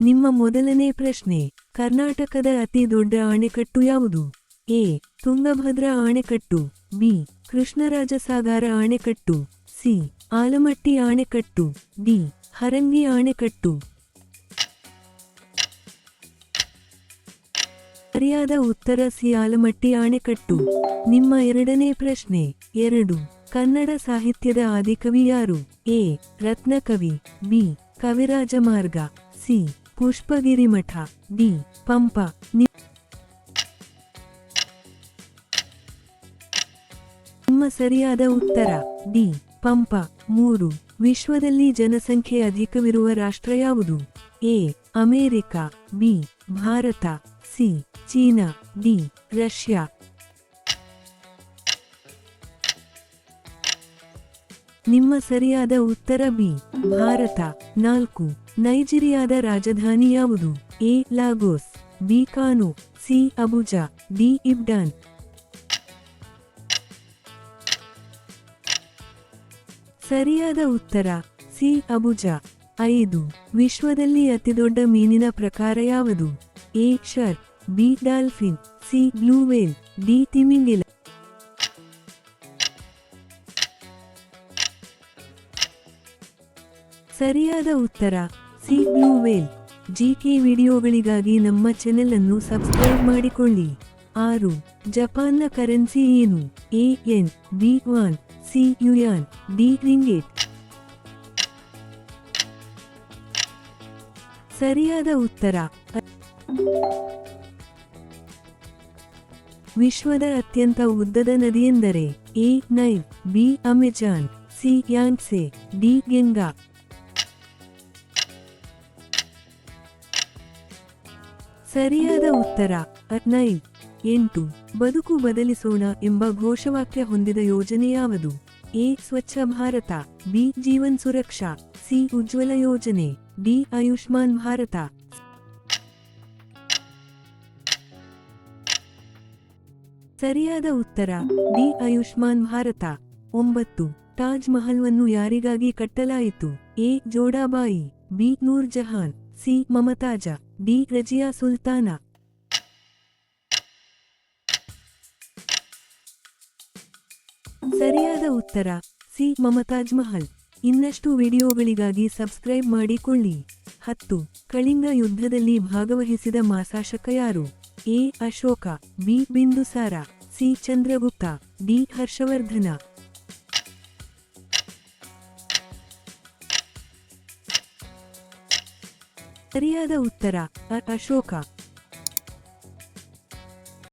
ನಿಮ್ಮ ಮೊದಲನೇ ಪ್ರಶ್ನೆ, ಕರ್ನಾಟಕದ ಅತಿ ದೊಡ್ಡ ಅಣೆಕಟ್ಟು ಯಾವುದು? ಎ, ತುಂಗಭದ್ರಾ ಅಣೆಕಟ್ಟು ಬಿ, ಕೃಷ್ಣರಾಜಸಾಗರ ಅಣೆಕಟ್ಟು ಸಿ, ಆಲಮಟ್ಟಿ ಅಣೆಕಟ್ಟು ಡಿ, ಹರಂಗಿ ಅಣೆಕಟ್ಟು ಸರಿಯಾದ ಉತ್ತರ ಸಿ, ಆಲಮಟ್ಟಿ ಅಣೆಕಟ್ಟು ನಿಮ್ಮ ಎರಡನೇ ಪ್ರಶ್ನೆ, ಎರಡು, ಕನ್ನಡ ಸಾಹಿತ್ಯದ ಆದಿಕವಿ ಯಾರು? ಎ, ರತ್ನಕವಿ, ಬಿ ಕವಿರಾಜ ಮಾರ್ಗ ಸಿ ಪುಷ್ಪಗಿರಿ ಮಠ, ಡಿ, ಪಂಪ ನಿಮ್ಮ ಸರಿಯಾದ ಉತ್ತರ, ಡಿ, ಪಂಪ. ಮೂರು, ವಿಶ್ವದಲ್ಲಿ ಜನಸಂಖ್ಯೆ ಅಧಿಕವಿರುವ ರಾಷ್ಟ್ರ ಯಾವುದು? A, America, B, Bharat, C, China, D, Russia. ನಿಮ್ಮ ಸರಿಯಾದ ಉತ್ತರ ಬಿ. ಭಾರತ. ನಾಲ್ಕು. ನೈಜೀರಿಯಾದ ರಾಜಧಾನಿ ಯಾವುದು? A. Lagos. B. Kano. C. Abuja. D. Ibadan. ಸರಿಯಾದ ಉತ್ತರ. ಸಿ. ಅಬುಜಾ. ಐದು. ವಿಶ್ವದಲ್ಲಿ ಅತಿದೊಡ್ಡ ಮೀನಿನ ಪ್ರಕಾರ ಯಾವುದು? A. Shark. B. Dolphin. C. Blue whale. D. ತಿಮಿಂಗಿಲ. ಸರಿಯಾದ ಉತ್ತರ. C blue veil. ಜಿಕೆ ವಿಡಿಯೋಗಳಿಗಾಗಿ ನಮ್ಮ ಚಾನೆಲ್ ಅನ್ನು ಸಬ್ಸ್ಕ್ರೈಬ್ ಮಾಡಿಕೊಳ್ಳಿ. ಆರು. ಜಪಾನ್ನ ಕರೆನ್ಸಿ ಏನು? A yen, B won C yuan D ringgit ಸರಿಯಾದ ಉತ್ತರ. ವಿಶ್ವದ ಅತ್ಯಂತ ಉದ್ದದ ನದಿಯೆಂದರೆ A Nile B Amazon, C Yangtze, D Ganga. ಸರಿಯಾದ ಉತ್ತರ. ಅತ್ನೈ ಎಂಟು. ಬದುಕು ಬದಲಿಸೋಣ ಎಂಬ ಘೋಷವಾಕ್ಯ ಹೊಂದಿದ ಯೋಜನೆ ಯಾವುದು A. Swachh Bharat. B. Jeevan Suraksha. C. Ujjwala Yojana. D. Ayushman Bharat. ಸರಿಯಾದ ಉತ್ತರ. ಡಿ. ಆಯುಷ್ಮಾನ್ ಭಾರತ. ಒಂಬತ್ತು. ತಾಜ್ ಮಹಲ್ವನ್ನು ಯಾರಿಗಾಗಿ ಕಟ್ಟಲಾಯಿತು? A. Jodhabai. B. Noor Jahan C Mumtaz, D Razia Sultana. ಸರಿಯಾದ ಉತ್ತರ, ಸಿ ಮಮತಾಜ್ ಮಹಲ್. ಇನ್ನಷ್ಟು ವಿಡಿಯೋಗಳಿಗಾಗಿ ಸಬ್ಸ್ಕ್ರೈಬ್ ಮಾಡಿಕೊಳ್ಳಿ. ಹತ್ತು, ಕಳಿಂಗ ಯುದ್ಧದಲ್ಲಿ ಭಾಗವಹಿಸಿದ ಮಾಸಾಶಕ ಯಾರು? A Ashoka, B Bindusara, C Chandragupta, D Harshavardhana. ಸರಿಯಾದ ಉತ್ತರ. ಅಶೋಕ.